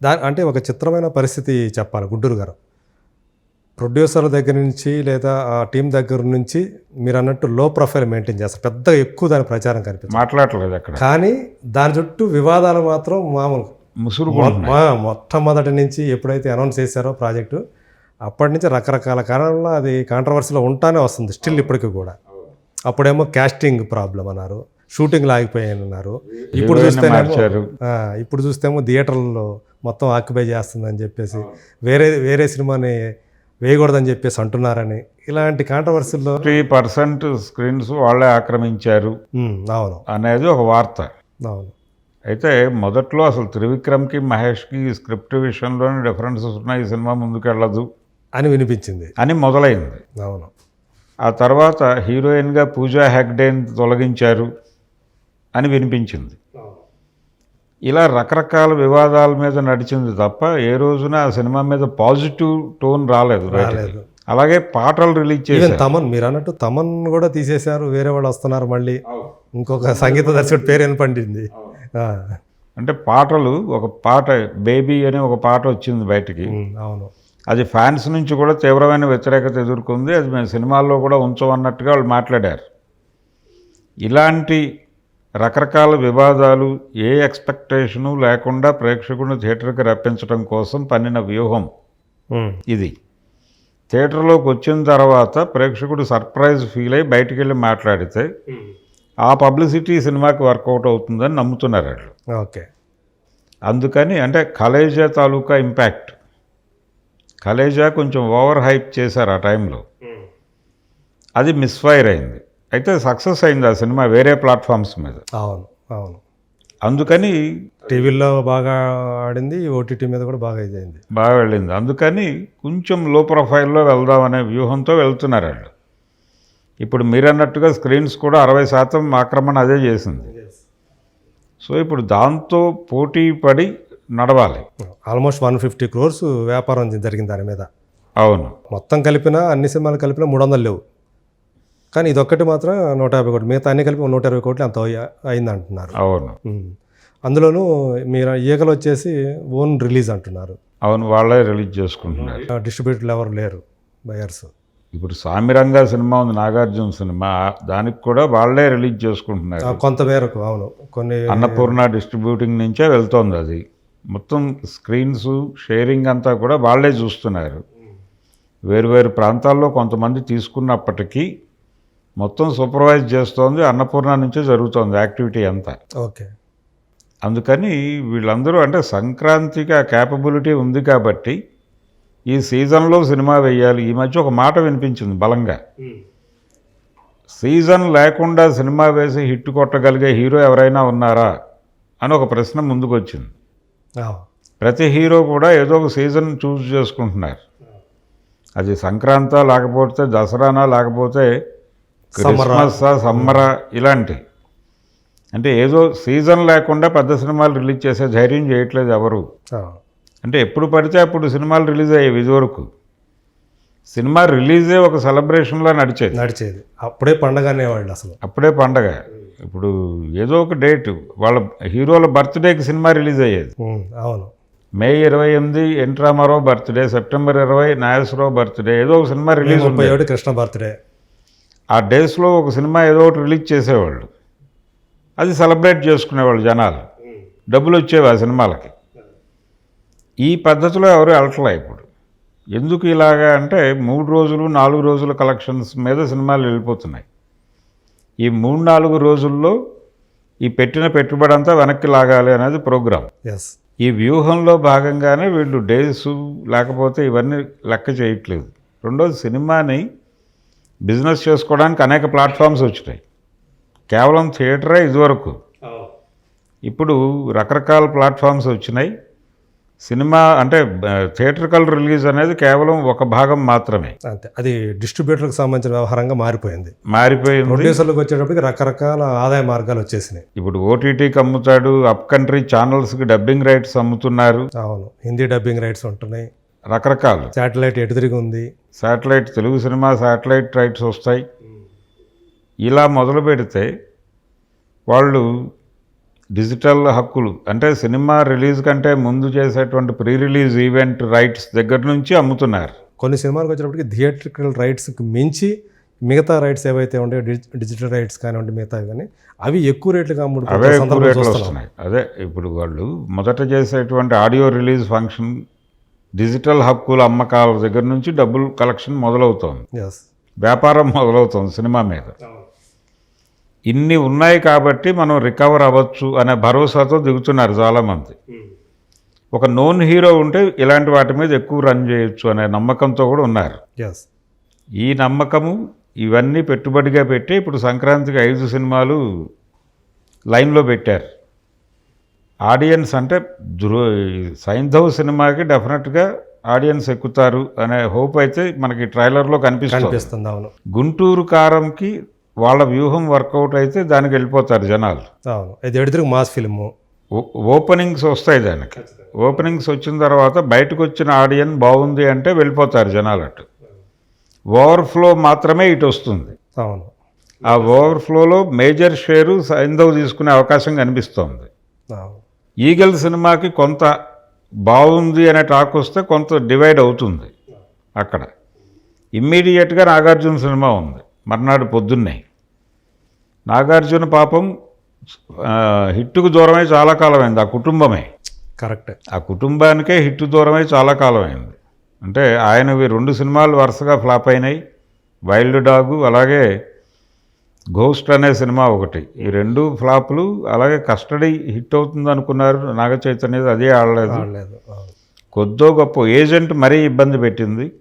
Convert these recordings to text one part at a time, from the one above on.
దా అంటే ఒక చిత్రమైన పరిస్థితి చెప్పాలి గుంటూరు గారు. ప్రొడ్యూసర్ దగ్గర నుంచి లేదా ఆ టీం దగ్గర నుంచి మీరు అన్నట్టు లో ప్రొఫైల్ మెయింటైన్ చేస్తారు. పెద్దగా ఎక్కువ దాని ప్రచారం కనిపిస్తుంది. మాట్లాడలేదు అక్కడ. కానీ దాని చుట్టూ వివాదాలు మాత్రం మామూలు ముసురు మొట్టమొదటి నుంచి ఎప్పుడైతే అనౌన్స్ చేశారో ప్రాజెక్టు అప్పటి నుంచి రకరకాల కారణాల్లో అది కాంట్రవర్సీలో ఉంటానే వస్తుంది స్టిల్ ఇప్పటికి కూడా. అప్పుడేమో కాస్టింగ్ ప్రాబ్లం అన్నారు షూటింగ్ లాగిపోయాయని అన్నారు. ఇప్పుడు ఆ, ఇప్పుడు చూస్తేమో థియేటర్లలో మొత్తం ఆక్యుపై చేస్తుందని చెప్పేసి వేరే వేరే సినిమాని వేయకూడదని చెప్పేసి అంటున్నారని ఇలాంటి కాంట్రవర్సీల్లో ఫిఫ్టీ పర్సెంట్ స్క్రీన్స్ వాళ్ళే ఆక్రమించారు అవును. అనేది ఒక వార్త. అవును. అయితే మొదట్లో అసలు త్రివిక్రమ్కి మహేష్కి స్క్రిప్ట్ విషయంలోనే డిఫరెన్సెస్ ఉన్నాయి ఈ సినిమా ముందుకెళ్ళదు అని వినిపించింది. అని మొదలైంది. అవును. ఆ తర్వాత హీరోయిన్గా పూజా హెగ్డేని తొలగించారు అని వినిపించింది. ఇలా రకరకాల వివాదాల మీద నడిచింది తప్ప ఏ రోజున ఆ సినిమా మీద పాజిటివ్ టోన్ రాలేదు. రాలేదు. అలాగే పాటలు రిలీజ్ చేశారు. తమన్ మీరు అన్నట్టు తమన్ కూడా తీసేశారు వేరే వాళ్ళు వస్తున్నారు మళ్ళీ. ఇంకొక సంగీత దర్శకుడు పేరు వినపడింది. అంటే పాటలు ఒక పాట బేబీ అనే ఒక పాట వచ్చింది బయటికి. అవును. అది ఫ్యాన్స్ నుంచి కూడా తీవ్రమైన వ్యతిరేకత ఎదుర్కొంది. అది మేము సినిమాల్లో కూడా ఉంచమన్నట్టుగా వాళ్ళు మాట్లాడారు. ఇలాంటి రకరకాల వివాదాలు ఏ ఎక్స్పెక్టేషను లేకుండా ప్రేక్షకుడిని థియేటర్కి రప్పించడం కోసం పన్నిన వ్యూహం ఇది. థియేటర్లోకి వచ్చిన తర్వాత ప్రేక్షకుడు సర్ప్రైజ్ ఫీల్ అయ్యి బయటికి వెళ్ళి మాట్లాడితే ఆ పబ్లిసిటీ సినిమాకి వర్కౌట్ అవుతుందని నమ్ముతున్నారు వాళ్ళు. ఓకే. అందుకని అంటే కలేజా తాలూకా ఇంపాక్ట్. కలేజా కొంచెం ఓవర్ హైప్ చేశారు ఆ టైంలో. అది మిస్ఫైర్ అయింది. అయితే సక్సెస్ అయింది ఆ సినిమా వేరే ప్లాట్ఫామ్స్ మీద. అవును అవును. అందుకని టీవీలో బాగా ఆడింది ఓటీటీ మీద కూడా బాగా ఇదైంది బాగా వెళ్ళింది. అందుకని కొంచెం లో ప్రొఫైల్లో వెళ్దాం అనే వ్యూహంతో వెళ్తున్నారు వాళ్ళు. ఇప్పుడు మీరన్నట్టుగా స్క్రీన్స్ కూడా అరవై శాతం ఆక్రమణ అదే చేసింది. సో ఇప్పుడు దాంతో పోటీ పడి నడవాలి. ఆల్మోస్ట్ వన్ ఫిఫ్టీ క్రోర్స్ వ్యాపారం జరిగింది దాని మీద. అవును. మొత్తం కలిపినా అన్ని సినిమాలు కలిపినా మూడు వందలు లేవు. కానీ ఇదొక్కటి మాత్రం నూట యాభై కోట్లు. మిగతా అన్ని కలిపి నూట ఇరవై కోట్లు అంత అయింది అంటున్నారు అవును. అందులోనూ మీరు ఈగలు వచ్చేసి ఓన్ రిలీజ్ అంటున్నారు. అవును వాళ్ళే రిలీజ్ చేసుకుంటున్నారు. డిస్ట్రిబ్యూటర్లు ఎవరు లేరు బయర్స్. ఇప్పుడు సామిరంగా సినిమా ఉంది నాగార్జున సినిమా. దానికి కూడా వాళ్ళే రిలీజ్ చేసుకుంటున్నారు. కొంత మేరకు అవును. కొన్ని అన్నపూర్ణ డిస్ట్రిబ్యూటింగ్ నుంచే వెళ్తోంది అది. మొత్తం స్క్రీన్స్ షేరింగ్ అంతా కూడా వాళ్ళే చూస్తున్నారు. వేరువేరు ప్రాంతాల్లో కొంతమంది తీసుకున్నప్పటికీ మొత్తం సూపర్వైజ్ చేస్తోంది అన్నపూర్ణ నుంచే జరుగుతోంది యాక్టివిటీ అంతా. ఓకే. అందుకని వీళ్ళందరూ అంటే సంక్రాంతికి ఆ క్యాపబిలిటీ ఉంది కాబట్టి ఈ సీజన్లో సినిమా వేయాలి. ఈ మధ్య ఒక మాట వినిపించింది బలంగా. సీజన్ లేకుండా సినిమా వేసి హిట్ కొట్టగలిగే హీరో ఎవరైనా ఉన్నారా అని ఒక ప్రశ్న ముందుకు వచ్చింది అవును. ప్రతి హీరో కూడా ఏదో ఒక సీజన్ చూస్ చేసుకుంటున్నారు. అది సంక్రాంత లేకపోతే దసరానా లేకపోతే క్రిస్మస్ సమ్మరా ఇలాంటి. అంటే ఏదో సీజన్ లేకుండా పెద్ద సినిమాలు రిలీజ్ చేసే ధైర్యం చేయట్లేదు ఎవరు. అంటే ఎప్పుడు పడితే అప్పుడు సినిమాలు రిలీజ్ అయ్యేవి ఇదివరకు సినిమా రిలీజే ఒక సెలబ్రేషన్లా నడిచేది. నడిచేది. అప్పుడే పండగ అనేవాళ్ళు అసలు. అప్పుడే పండగ. ఇప్పుడు ఏదో ఒక డేట్. వాళ్ళ హీరోల బర్త్డేకి సినిమా రిలీజ్ అయ్యేది. అవును. మే ఇరవై ఎనిమిది ఎన్ రామారావు బర్త్డే సెప్టెంబర్ ఇరవై నాగేశ్వరరావు బర్త్డే ఏదో ఒక సినిమా రిలీజ్ ముప్పై ఒకటి కృష్ణ బర్త్డే. ఆ డేస్లో ఒక సినిమా ఏదో ఒకటి రిలీజ్ చేసేవాళ్ళు. అది సెలబ్రేట్ చేసుకునేవాళ్ళు జనాలు. డబ్బులు వచ్చేవి ఆ సినిమాలకి. ఈ పద్ధతిలో ఎవరు వెళ్ళట్లే ఇప్పుడు. ఎందుకు ఇలాగా అంటే మూడు రోజులు నాలుగు రోజుల కలెక్షన్స్ మీద సినిమాలు వెళ్ళిపోతున్నాయి. ఈ మూడు నాలుగు రోజుల్లో ఈ పెట్టిన పెట్టుబడి అంతా వెనక్కి లాగాలి అనేది ప్రోగ్రామ్ ఎస్ ఈ వ్యూహంలో భాగంగానే వీళ్ళు డేస్ లేకపోతే ఇవన్నీ లెక్క చేయట్లేదు. రెండోది సినిమాని బిజినెస్ చేసుకోవడానికి అనేక ప్లాట్ఫామ్స్ వచ్చినాయి. కేవలం థియేటరే ఇదివరకు. ఇప్పుడు రకరకాల ప్లాట్ఫామ్స్ వచ్చినాయి. సినిమా అంటే థియేటర్కల్ రిలీజ్ అనేది కేవలం ఒక భాగం మాత్రమే. అంతే. అది డిస్ట్రిబ్యూటర్కి సంబంధించిన వ్యవహారంగా మారిపోయింది. మారిపోయింది. ప్రొడ్యూసర్లకు వచ్చేటప్పటికి రకరకాల ఆదాయ మార్గాలు వచ్చేసినాయి. ఇప్పుడు ఓటీటీకి అమ్ముతాడు అప్ కంట్రీ ఛానల్స్కి డబ్బింగ్ రైట్స్ అమ్ముతున్నారు. అవును. హిందీ డబ్బింగ్ రైట్స్ ఉంటున్నాయి. రకరకాలు. శాటిలైట్ ఎటు తిరిగి ఉంది? Satellite Telugu cinema satellite rights వస్తాయి. ఇలా మొదలు పెడితే వాళ్ళు డిజిటల్ హక్కులు అంటే సినిమా రిలీజ్ కంటే ముందు చేసేటువంటి ప్రీ రిలీజ్ ఈవెంట్ రైట్స్ దగ్గర నుంచి అమ్ముతున్నారు. కొన్ని సినిమాలకు వచ్చేటప్పటికి థియేట్రికల్ రైట్స్కి మించి మిగతా రైట్స్ ఏవైతే ఉంటాయో డిజి- డిజిటల్ రైట్స్ కానివ్వండి మిగతావి కానీ అవి ఎక్కువ రేట్లుగా అవే అమ్ముడుతున్న ఎక్కువ రేట్లు వస్తున్నాయి. అదే ఇప్పుడు వాళ్ళు మొదట చేసేటువంటి ఆడియో రిలీజ్ ఫంక్షన్ డిజిటల్ హక్కుల అమ్మకాల దగ్గర నుంచి డబ్బులు కలెక్షన్ మొదలవుతోంది. వ్యాపారం మొదలవుతోంది సినిమా మీద. ఇన్ని ఉన్నాయి కాబట్టి మనం రికవర్ అవ్వచ్చు అనే భరోసాతో దిగుతున్నారు చాలామంది. ఒక నోన్ హీరో ఉంటే ఇలాంటి వాటి మీద ఎక్కువ రన్ చేయొచ్చు అనే నమ్మకంతో కూడా ఉన్నారు. ఈ నమ్మకము ఇవన్నీ పెట్టుబడిగా పెట్టి ఇప్పుడు సంక్రాంతికి ఐదు సినిమాలు లైన్లో పెట్టారు. ఆడియన్స్ అంటే ధృ సైంధవ్ సినిమాకి డెఫినెట్గా ఆడియన్స్ ఎక్కుతారు అనే హోప్ అయితే మనకి ట్రైలర్లో కనిపిస్తుంది. కనిపిస్తుంది అవును. గుంటూరు కారంకి వాళ్ళ వ్యూహం వర్కౌట్ అయితే దానికి వెళ్ళిపోతారు జనాలు. అవును. ఇది మాస్ ఫిల్ము. ఓపెనింగ్స్ వస్తాయి దానికి. ఓపెనింగ్స్ వచ్చిన తర్వాత బయటకు వచ్చిన ఆడియన్ బాగుంది అంటే వెళ్ళిపోతారు జనాలు అటు. ఓవర్ఫ్లో మాత్రమే ఇటు వస్తుంది. అవును. ఆ ఓవర్ఫ్లోలో మేజర్ షేరు సైంధవ్ తీసుకునే అవకాశం కనిపిస్తోంది. అవును. ఈగల్ సినిమాకి కొంత బాగుంది అనే టాక్ వస్తే కొంత డివైడ్ అవుతుంది అక్కడ. ఇమ్మీడియట్గా నాగార్జున సినిమా ఉంది మర్నాడు పొద్దున్నే. నాగార్జున పాపం హిట్టుకు దూరమై చాలా కాలమైంది ఆ కుటుంబమే. కరెక్ట్. ఆ కుటుంబానికే హిట్ దూరమై చాలా కాలమైంది. అంటే ఆయనవి రెండు సినిమాలు వరుసగా ఫ్లాప్ అయినాయి వైల్డ్ డాగు అలాగే గోస్ట్ అనే సినిమా ఒకటి. ఈ రెండు ఫ్లాపులు అలాగే కస్టడీ హిట్ అవుతుంది అనుకున్నారు. నాగ చైతన్య అదే ఆడలేదు. కొద్దో గొప్ప ఏజెంట్ మరీ ఇబ్బంది పెట్టింది.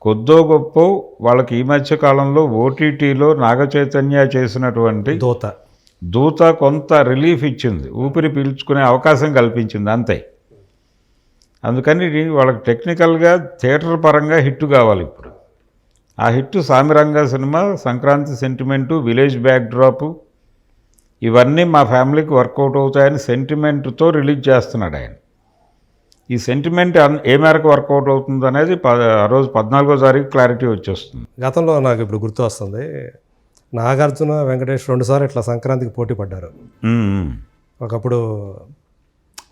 కొద్దో గొప్ప వాళ్ళకి ఈ మధ్య కాలంలో ఓటీటీలో నాగ చైతన్య చేసినటువంటి దోత. దూత కొంత రిలీఫ్ ఇచ్చింది. ఊపిరి పీల్చుకునే అవకాశం కల్పించింది అంతే. అందుకని వాళ్ళకి టెక్నికల్గా థియేటర్ పరంగా హిట్ కావాలి ఇప్పుడు. ఆ hit Samiranga cinema Sankranti sentiment village back drop ఇవన్నీ మా ఫ్యామిలీకి వర్కౌట్ అవుతాయని సెంటిమెంట్తో రిలీజ్ చేస్తున్నాడు ఆయన. ఈ సెంటిమెంట్ ఏ మేరకు వర్కౌట్ అవుతుంది అనేది ఆ రోజు పద్నాలుగో తారీఖు క్లారిటీ వచ్చేస్తుంది. గతంలో నాకు ఇప్పుడు గుర్తు వస్తుంది. నాగార్జున వెంకటేష్ రెండుసార్లు ఇట్లా సంక్రాంతికి పోటీ పడ్డారు. ఒకప్పుడు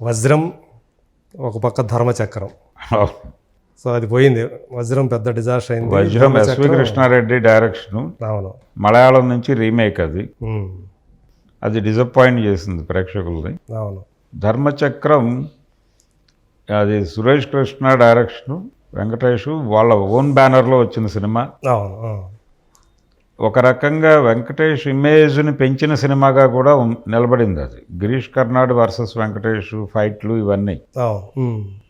వజ్రం ఒక పక్క ధర్మచక్రం. సో అది పోయింది. వజ్రం పెద్ద డిజాస్టర్ అయింది. వజ్రం ఎస్వి కృష్ణారెడ్డి డైరెక్షను. అవును. మలయాళం నుంచి రీమేక్ అది. అది డిసప్పాయింట్ చేసింది ప్రేక్షకుల్ని. అవును. ధర్మచక్రం అది సురేష్ కృష్ణ డైరెక్షను వెంకటేష్ వాళ్ళ ఓన్ బ్యానర్లో వచ్చిన సినిమా. ఒక రకంగా వెంకటేష్ ఇమేజ్ని పెంచిన సినిమాగా కూడా నిలబడింది అది. గిరీష్ కర్నాడ్ వర్సెస్ వెంకటేష్ ఫైట్లు ఇవన్నీ.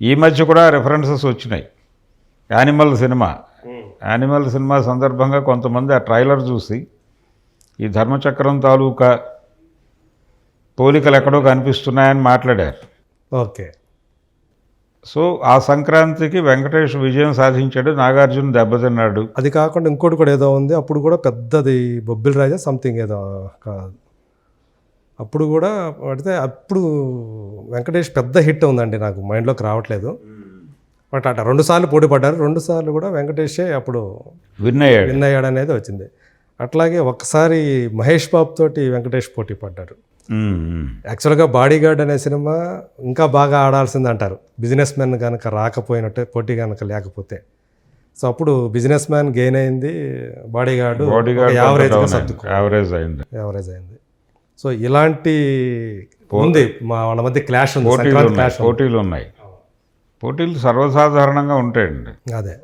ఈ మధ్య కూడా రెఫరెన్సెస్ వచ్చినాయి. Animal cinema. యానిమల్ సినిమా సందర్భంగా కొంతమంది ఆ ట్రైలర్ చూసి ఈ ధర్మచక్రం తాలూకా పోలికలు ఎక్కడో కనిపిస్తున్నాయని మాట్లాడారు. ఓకే. సో ఆ సంక్రాంతికి వెంకటేష్ విజయం సాధించాడు నాగార్జున దెబ్బతిన్నాడు. అది కాకుండా ఇంకోటి కూడా ఏదో ఉంది అప్పుడు కూడా పెద్దది బొబ్బిల్ రాజా సంథింగ్ ఏదో కాదు అప్పుడు కూడా పడితే అప్పుడు వెంకటేష్ పెద్ద హిట్ ఉందండి నాకు మైండ్లోకి రావట్లేదు. బట్ అట్లా రెండు సార్లు పోటీ పడ్డారు. రెండు సార్లు కూడా వెంకటేషే అప్పుడు విన్ అయ్యాడు. విన్ అయ్యాడు అనేది వచ్చింది. అట్లాగే ఒక్కసారి మహేష్ బాబు తోటి వెంకటేష్ పోటీ పడ్డారు. యాక్చువల్గా బాడీ గార్డ్ అనే సినిమా ఇంకా బాగా ఆడాల్సింది అంటారు. బిజినెస్ మ్యాన్ కనుక రాకపోయినట్టే పోటీ కనుక లేకపోతే. సో అప్పుడు బిజినెస్ మ్యాన్ గెయిన్ అయింది. బాడీ గార్డు యావరేజ్ అయింది. యావరేజ్ అయింది. సో ఇలాంటి ఉంది. మా వాళ్ళ మధ్య క్లాష్ ఉంది. క్లాష్ పోటీలు ఉన్నాయి. పోటీలు సర్వసాధారణంగా ఉంటాయండి. అదే.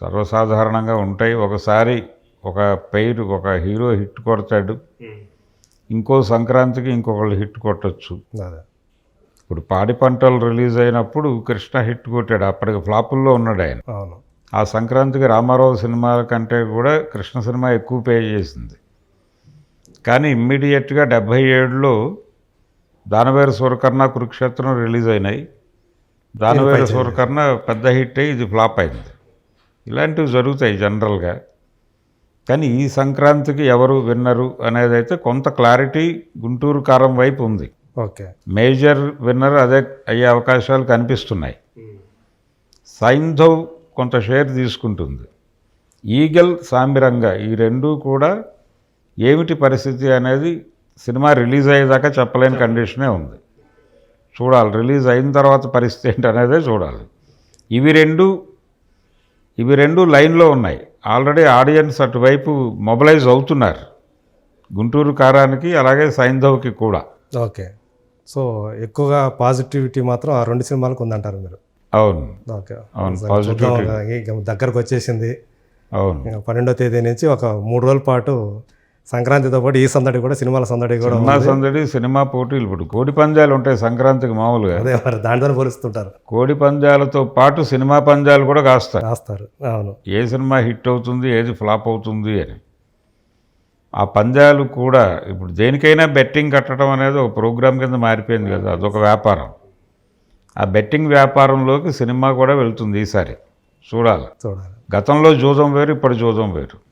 సర్వసాధారణంగా ఉంటాయి. ఒకసారి ఒక పెయిర్ ఒక హీరో హిట్ కొడతాడు. ఇంకో సంక్రాంతికి ఇంకొకళ్ళు హిట్ కొట్టచ్చు. అదే. ఇప్పుడు పాడి పంటలు రిలీజ్ అయినప్పుడు కృష్ణ హిట్ కొట్టాడు. అప్పటికి ఫ్లాపుల్లో ఉన్నాడు ఆయన. అవును. ఆ సంక్రాంతికి రామారావు సినిమాల కంటే కూడా కృష్ణ సినిమా ఎక్కువ పే చేసింది. కానీ ఇమ్మీడియట్గా డెబ్భై ఏడులో దానవేరు సూరకర్ణ కురుక్షేత్రం రిలీజ్ అయినాయి. దానవేరు సూరకర్ణ పెద్ద హిట్ అయ్యి ఇది ఫ్లాప్ అయింది. ఇలాంటివి జరుగుతాయి జనరల్గా. కానీ ఈ సంక్రాంతికి ఎవరు విన్నరు అనేది అయితే కొంత క్లారిటీ గుంటూరు కారం వైపు ఉంది. ఓకే. మేజర్ విన్నర్ అదే అయ్యే అవకాశాలు కనిపిస్తున్నాయి. సైంధవ్ కొంత షేర్ తీసుకుంటుంది. ఈగల్ సామిరంగ ఈ రెండూ కూడా ఏమిటి పరిస్థితి అనేది సినిమా రిలీజ్ అయ్యేదాకా చెప్పలేని కండిషనే ఉంది. చూడాలి. రిలీజ్ అయిన తర్వాత పరిస్థితి ఏంటి అనేదే చూడాలి. ఇవి రెండు ఇవి రెండు లైన్లో ఉన్నాయి. ఆల్రెడీ ఆడియన్స్ అటువైపు మొబలైజ్ అవుతున్నారు. గుంటూరు కారానికి అలాగే సైంధవ్కి కూడా. ఓకే. సో ఎక్కువగా పాజిటివిటీ మాత్రం ఆ రెండు సినిమాలకు ఉందంటారు మీరు. అవును. ఓకే. అవును. ఇక దగ్గరకు వచ్చేసింది. అవును. పన్నెండో తేదీ నుంచి ఒక మూడు రోజుల పాటు సంక్రాంతితో పాటు ఈ సందడి కూడా సినిమాల సందడి కూడా సినిమా సందడి సినిమా పోటీలు ఇప్పుడు. కోడి పందాలు ఉంటాయి సంక్రాంతికి మామూలుగా. అదే మరి దాంతో పోలుస్తుంటారు. కోడి పందాలతో పాటు సినిమా పందాలు కూడా కాస్తారు. రాస్తారు అవును. ఏ సినిమా హిట్ అవుతుంది ఏది ఫ్లాప్ అవుతుంది అని. ఆ పందాలు కూడా ఇప్పుడు దేనికైనా బెట్టింగ్ కట్టడం అనేది ఒక ప్రోగ్రామ్ కింద మారిపోయింది కదా అదొక వ్యాపారం. ఆ బెట్టింగ్ వ్యాపారంలోకి సినిమా కూడా వెళ్తుంది ఈసారి. చూడాలి. చూడాలి. గతంలో జూదం వేరు ఇప్పుడు జూదం వేరు.